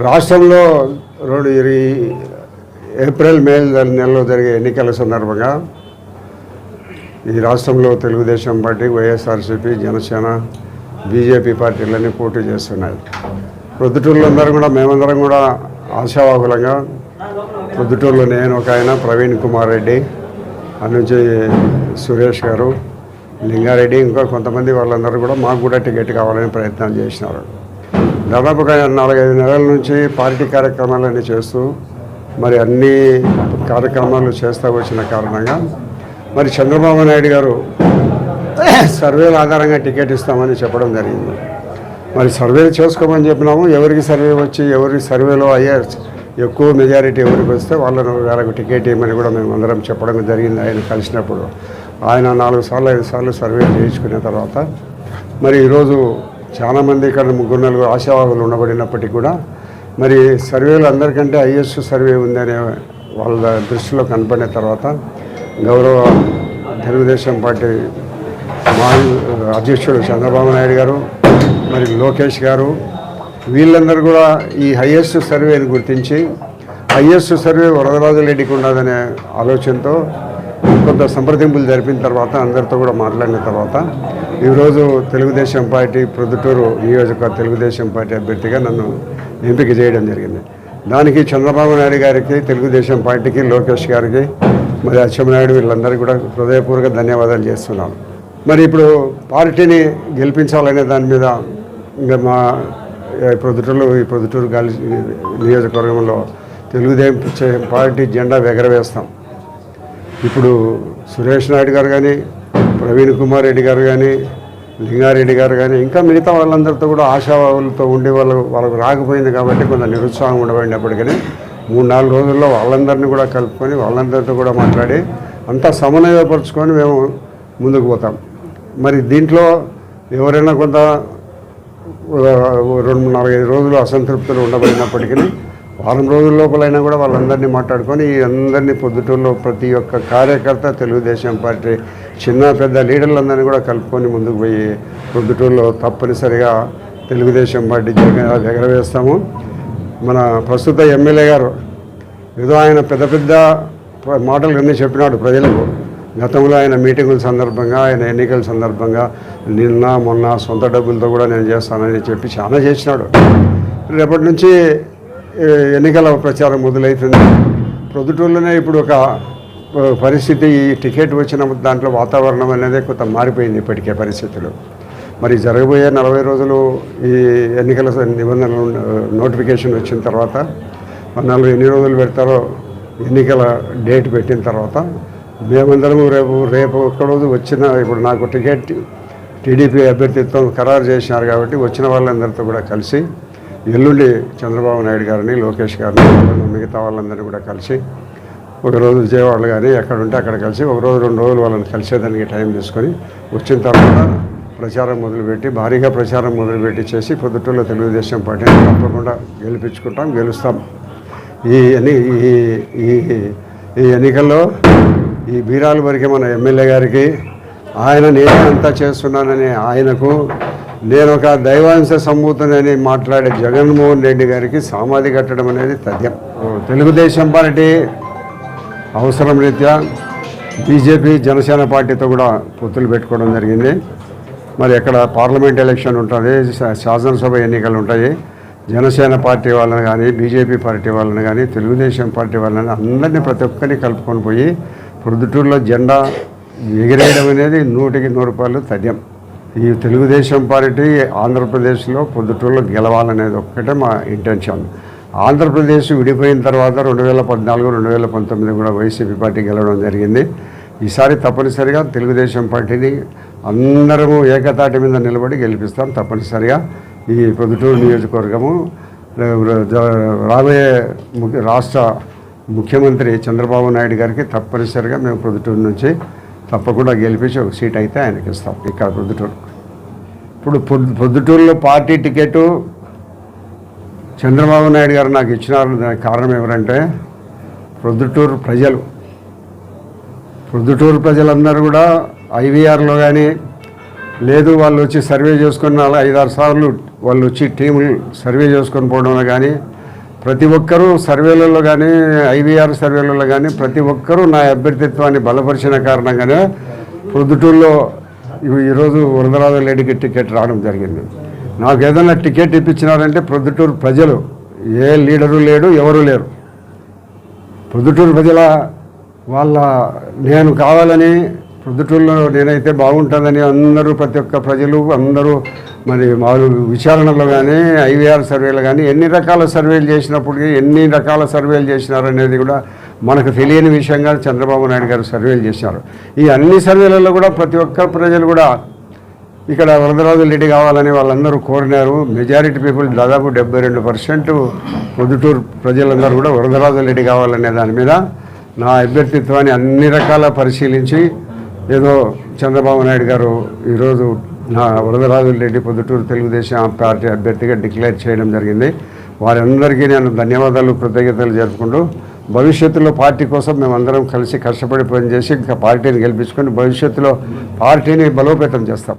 రాష్ట్రంలో రెండు ఇరవై ఏప్రిల్ మే నెలలో జరిగే ఎన్నికల సందర్భంగా ఈ రాష్ట్రంలో Telugu Desam party YSRCP Janasena BJP పార్టీలన్నీ పోటీ చేస్తున్నాయి. ప్రొద్దుటూరులందరూ కూడా మేమందరం కూడా ఆశావాహులంగా ప్రొద్దుటూరులో నేను ఒక ఆయన ప్రవీణ్ కుమార్ రెడ్డి అటు సురేష్ గారు లింగారెడ్డి ఇంకా కొంతమంది వాళ్ళందరూ కూడా మాకు కూడా టికెట్ కావాలని ప్రయత్నం చేసినారు. దాదాపుగా నాలుగైదు నెలల నుంచి పార్టీ కార్యక్రమాలన్నీ చేస్తూ మరి అన్ని కార్యక్రమాలు చేస్తూ వచ్చిన కారణంగా మరి చంద్రబాబు నాయుడు గారు సర్వేల ఆధారంగా టికెట్ ఇస్తామని చెప్పడం జరిగింది. మరి సర్వేలు చేసుకోమని చెప్పినాము. ఎవరికి సర్వే వచ్చి ఎవరి సర్వేలో అయ్యే ఎక్కువ మెజారిటీ ఎవరికి వస్తే వాళ్ళను వాళ్ళకు టికెట్ ఇవ్వమని కూడా మేము అందరం చెప్పడం జరిగింది. ఆయన కలిసినప్పుడు ఆయన నాలుగు సార్లు ఐదు సార్లు సర్వే చేయించుకున్న తర్వాత మరి ఈరోజు చాలామంది ఇక్కడ ముగ్గురు నలుగురు ఆశావాహులు ఉండబడినప్పటికీ కూడా మరి సర్వేలు అందరికంటే ఐఎస్ సర్వే ఉందనే వాళ్ళ దృష్టిలో కనపడిన తర్వాత గౌరవ తెలుగుదేశం పార్టీ మా అధ్యక్షుడు చంద్రబాబు నాయుడు గారు మరి లోకేష్ గారు వీళ్ళందరూ కూడా ఈ హయ్యెస్ట్ సర్వేని గుర్తించి హయ్యెస్ట్ సర్వే వరదరాజు రెడ్డికి ఉన్నదనే ఆలోచనతో కొంత సంప్రదింపులు జరిపిన తర్వాత అందరితో కూడా మాట్లాడిన తర్వాత ఈరోజు తెలుగుదేశం పార్టీ ప్రొద్దుటూరు నియోజక తెలుగుదేశం పార్టీ అభ్యర్థిగా నన్ను ఎంపిక చేయడం జరిగింది. దానికి చంద్రబాబు నాయుడు గారికి తెలుగుదేశం పార్టీకి లోకేష్ గారికి మరి అచ్చెన్నాయుడు వీళ్ళందరికీ కూడా హృదయపూర్వక ధన్యవాదాలు చేస్తున్నాను. మరి ఇప్పుడు పార్టీని గెలిపించాలనే దాని మీద ఇంకా మా ప్రొద్దుటూరు ప్రొద్దుటూరులో ఈ ప్రొద్దుటూరు గాలి నియోజకవర్గంలో తెలుగుదేశం పార్టీ జెండా ఎగరవేస్తాం ఇప్పుడు సురేష్ నాయుడు గారు కానీ ప్రవీణ్ కుమార్ రెడ్డి గారు కానీ లింగారెడ్డి గారు కానీ ఇంకా మిగతా వాళ్ళందరితో కూడా ఆశావాదులతో ఉండి వాళ్ళు వాళ్ళకు రాకపోయింది కాబట్టి కొంత నిరుత్సాహం ఉండబడినప్పటికీ మూడు నాలుగు రోజుల్లో వాళ్ళందరినీ కూడా కలుపుకొని వాళ్ళందరితో కూడా మాట్లాడి అంతా సమన్వయపరుచుకొని మేము ముందుకు పోతాం. మరి దీంట్లో ఎవరైనా కొంత రెండు నాలుగైదు రోజులు అసంతృప్తులు ఉండబడినప్పటికీ వారం రోజుల లోపలైనా కూడా వాళ్ళందరినీ మాట్లాడుకొని అందరినీ పొద్దుటూరులో ప్రతి ఒక్క కార్యకర్త తెలుగుదేశం పార్టీ చిన్న పెద్ద లీడర్లందరినీ కూడా కలుపుకొని ముందుకు పోయి పొద్దుటూరులో తప్పనిసరిగా తెలుగుదేశం పార్టీ ఎగరవేస్తాము మన ప్రస్తుత ఎమ్మెల్యే గారు ఏదో ఆయన పెద్ద పెద్ద మాటలు అన్నీ చెప్పినాడు ప్రజలకు. గతంలో ఆయన మీటింగుల సందర్భంగా ఆయన ఎన్నికల సందర్భంగా నిన్న మొన్న సొంత డబ్బులతో కూడా నేను చేస్తానని చెప్పి చాలా చేసినాడు. రేపటి నుంచి ఎన్నికల ప్రచారం మొదలవుతుంది ప్రొద్దుటూరులోనే ఇప్పుడు ఒక పరిస్థితి ఈ టికెట్ వచ్చిన దాంట్లో వాతావరణం అనేది కొంత మారిపోయింది ఇప్పటికే పరిస్థితులు. మరి జరగబోయే నలభై రోజులు ఈ ఎన్నికల నిబంధనలు నోటిఫికేషన్ వచ్చిన తర్వాత మరి నలభై ఎన్ని రోజులు పెడతారో ఎన్నికల డేట్ పెట్టిన తర్వాత మేమందరము రేపు రేపు ఒక్కరోజు వచ్చిన ఇప్పుడు నాకు టికెట్ టీడీపీ అభ్యర్థిత్వం ఖరారు చేసినారు కాబట్టి వచ్చిన వాళ్ళందరితో కూడా కలిసి ఎల్లుండి చంద్రబాబు నాయుడు గారిని లోకేష్ గారిని మిగతా వాళ్ళందరినీ కూడా కలిసి ఒకరోజు విజయవాడలో కానీ ఎక్కడ ఉంటే అక్కడ కలిసి ఒక రోజు రెండు రోజులు వాళ్ళని కలిసేదానికి టైం తీసుకొని వచ్చిన తర్వాత ప్రచారం మొదలుపెట్టి భారీగా ప్రచారం మొదలుపెట్టి చేసి పొద్దుటూరులో తెలుగుదేశం పార్టీని తప్పకుండా గెలిపించుకుంటాం గెలుస్తాం. ఈ ఎన్ని ఈ ఈ ఈ ఎన్నికల్లో ఈ బీరాలు వరకే మన ఎమ్మెల్యే గారికి ఆయన నేనే అంతా చేస్తున్నానని ఆయనకు నేను ఒక దైవాంశ సంభూతునని మాట్లాడే జగన్మోహన్ రెడ్డి గారికి సమాధి కట్టడం అనేది తథ్యం. తెలుగుదేశం పార్టీ అవసరం రీత్యా బీజేపీ జనసేన పార్టీతో కూడా పొత్తులు పెట్టుకోవడం జరిగింది. మరి ఎక్కడ పార్లమెంట్ ఎలక్షన్ ఉంటుంది శాసనసభ ఎన్నికలు ఉంటాయి. జనసేన పార్టీ వాళ్ళని కానీ బీజేపీ పార్టీ వాళ్ళని కానీ తెలుగుదేశం పార్టీ వాళ్ళని అందరినీ ప్రతి ఒక్కరిని కలుపుకొని పోయి ప్రొద్దుటూరులో జెండా ఎగిరేయడం అనేది నూటికి నూరు రూపాయలు తథ్యం. ఈ తెలుగుదేశం పార్టీ ఆంధ్రప్రదేశ్లో పొద్దుటూరులో గెలవాలనేది ఒక్కటే మా ఇంటెన్షన్ ఆంధ్రప్రదేశ్ విడిపోయిన తర్వాత రెండు వేల పద్నాలుగు రెండు వేల పంతొమ్మిది కూడా వైసీపీ పార్టీ గెలవడం జరిగింది. ఈసారి తప్పనిసరిగా తెలుగుదేశం పార్టీని అందరము ఏకతాటి మీద నిలబడి గెలిపిస్తాం తప్పనిసరిగా. ఈ పొద్దుటూరు నియోజకవర్గము రాబోయే ముఖ్య రాష్ట్ర ముఖ్యమంత్రి చంద్రబాబు నాయుడు గారికి తప్పనిసరిగా మేము పొద్దుటూరు నుంచి తప్పకుండా గెలిపించి ఒక సీట్ అయితే ఆయనకి ఇస్తాం. ఇక్కడ పొద్దుటూరు. ఇప్పుడు పొద్దు పొద్దుటూరులో పార్టీ టికెట్ చంద్రబాబు నాయుడు గారు నాకు ఇచ్చినారు దానికి కారణం ఎవరంటే ప్రొద్దుటూరు ప్రజలు. ప్రొద్దుటూరు ప్రజలందరూ కూడా ఐవీఆర్లో కానీ లేదు వాళ్ళు వచ్చి సర్వే చేసుకున్న ఐదారు సార్లు వాళ్ళు వచ్చి టీములు సర్వే చేసుకొని పోవడంలో కానీ ప్రతి ఒక్కరూ సర్వేలలో కానీ ఐవీఆర్ సర్వేలలో కానీ ప్రతి ఒక్కరూ నా అభ్యర్థిత్వాన్ని బలపరిచిన కారణంగానే ప్రొద్దుటూరులో ఈరోజు వరదరాజు రెడ్డికి టికెట్ రావడం జరిగింది. నాకు ఏదైనా టికెట్ ఇప్పించినారంటే ప్రొద్దుటూరు ప్రజలు ఏ లీడరు లేడు ఎవరు లేరు. ప్రొద్దుటూరు ప్రజల వాళ్ళ నేను కావాలని ప్రొద్దుటూరులో నేనైతే బాగుంటుందని అందరూ ప్రతి ఒక్క ప్రజలు అందరూ మరి వారు విచారణలో కానీ ఐవీఆర్ సర్వేలు కానీ ఎన్ని రకాల సర్వేలు చేసినప్పటికీ ఎన్ని రకాల సర్వేలు చేసినారు అనేది కూడా మనకు తెలియని విషయంగా చంద్రబాబు నాయుడు గారు సర్వేలు చేశారు. ఈ అన్ని సర్వేలలో కూడా ప్రతి ఒక్క ప్రజలు కూడా ఇక్కడ వరదరాజు రెడ్డి కావాలని వాళ్ళందరూ కోరినారు. మెజారిటీ పీపుల్ దాదాపు డెబ్బై రెండు పర్సెంట్ పొద్దుటూరు ప్రజలందరూ కూడా వరదరాజు రెడ్డి కావాలనే దాని మీద నా అభ్యర్థిత్వాన్ని అన్ని రకాల పరిశీలించి ఏదో చంద్రబాబు నాయుడు గారు ఈరోజు నా వరదరాజు రెడ్డి పొద్దుటూరు తెలుగుదేశం పార్టీ అభ్యర్థిగా డిక్లేర్ చేయడం జరిగింది. వారందరికీ నేను ధన్యవాదాలు కృతజ్ఞతలు జరుపుకుంటూ భవిష్యత్తులో పార్టీ కోసం మేమందరం కలిసి కష్టపడి పనిచేసి ఇంకా పార్టీని గెలిపించుకొని భవిష్యత్తులో పార్టీని బలోపేతం చేస్తాం.